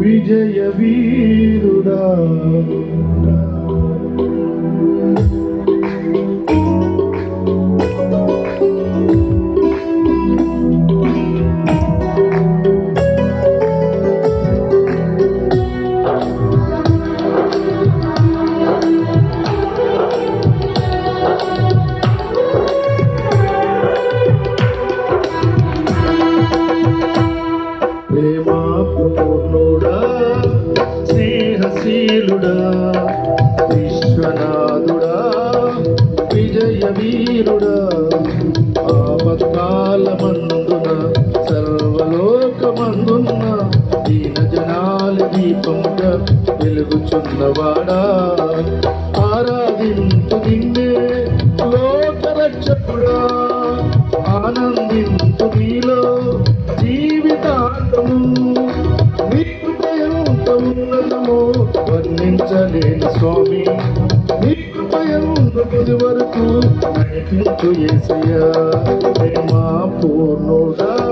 విజయ వీరుడా. జనాల వెలుగుచున్నవాడా? ఆరాధింపు నిన్నే లోకరక్షకుడా. ఆనందింపు నీలో జీవితాంతము నీ కృపయంత ఉన్నతము వర్ణించలేని స్వామి. నీ కృపయంత వరకు నడిపించు ఏసయ్యా ప్రేమా పూర్ణుడా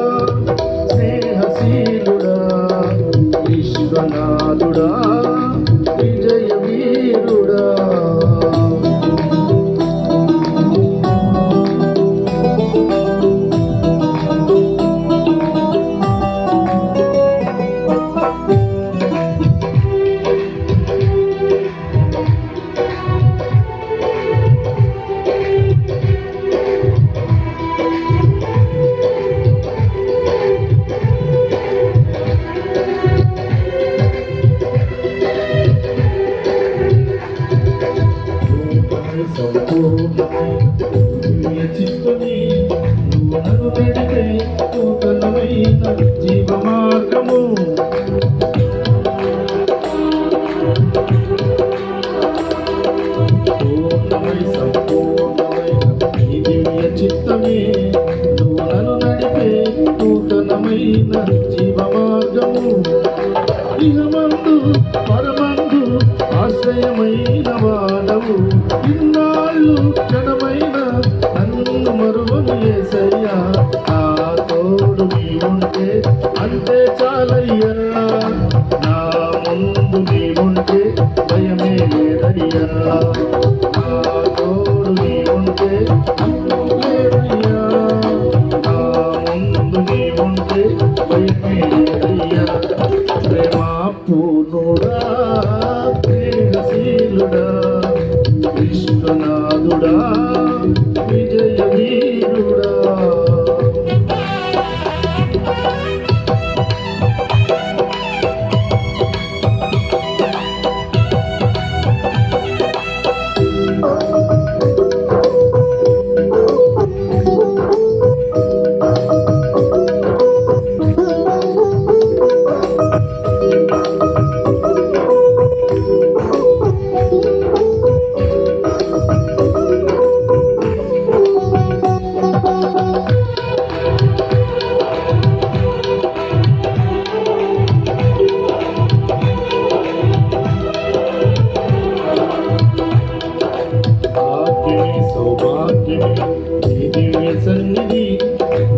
so cool. ప్రేమా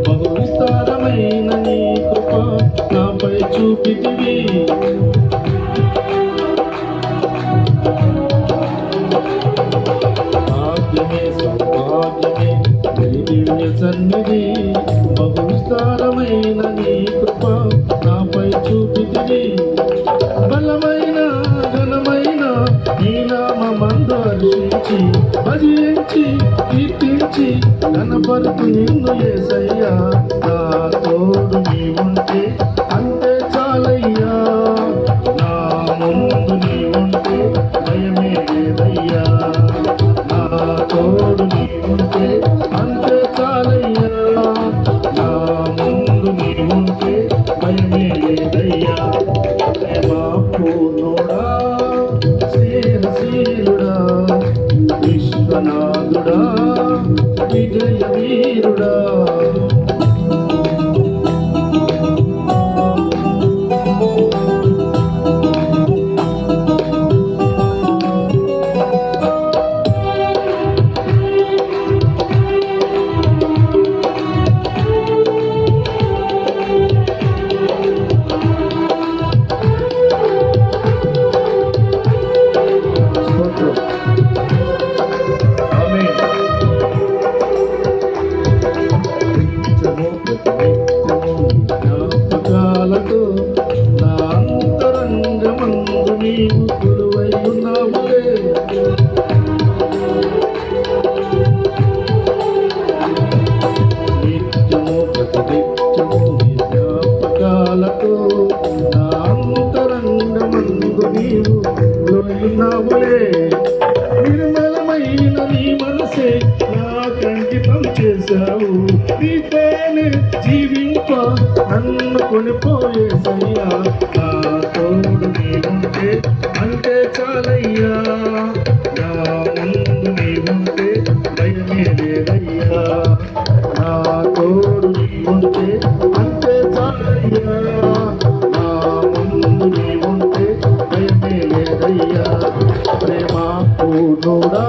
బహు విస్తారమైన నీ కృప నాపై చూపితివి. భాగ్యమే సౌభాగ్యమే నీ దివ్య సన్నిధి. బహు విస్తారమైన నీ కృప నాపై చూపితివి. బలమైన ఘనమైన నీ నామందు హర్షించి భజించి కీర్తించి కనపరుతు నిన్ను ఏసయ్యా నా తోడు నీ వీరుడా నీవు కొలువై ఉన్నావులే నిత్యము ప్రతినిత్యము నీ జ్ఞాపకాలతో నా అంతరంగమందు నీవు. లోయున్నావులే నిర్మలమైన నీ మనసే చేశావు నీతోనే జీవింప నన్ను కొనిపోయేసయ్యా నా తోడు ఉంటే అంటే చాలయ్యా. నా ముందు నీవుంటే భయమే లేదయ్యా. నా తోడు నీ ఉంటే అంటే చాలయ్యా. నా ముందు నీవుంటే భయమే లేదయ్యా. ప్రేమ పూర్ణుడా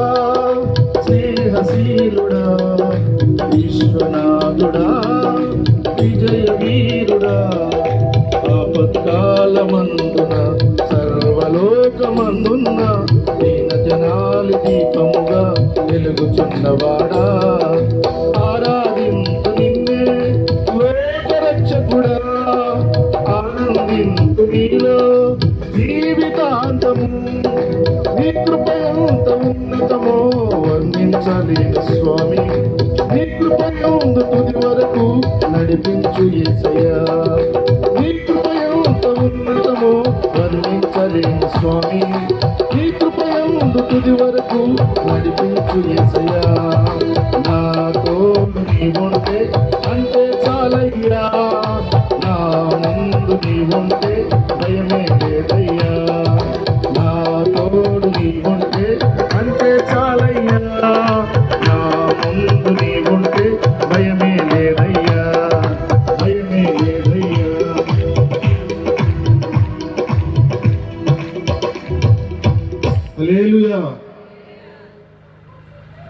వెలుగుచున్నవాడా? ఆరాధింపు నిన్నే వేగరక్షకుడా ఆనందింపు నీలో జీవితాంతము. నీ కృపయంత ఉన్నతమో వర్ణించలేని స్వామి. నీ కృపయందు తుది వరకు నడిపించు ఏసయ్యా. నీ కృపయంత ఉన్నతమో వర్ణించలేని స్వామి. తుది వరకు నడిపించు ఎసయా నాతో నీవుంటే అంటే చాలయ్యా. నా ముందు నీవుంటే భయమే లేదయ్యా. నా తోడు నీవుంటే అంటే చాలయ్యా. నా ముందు నీ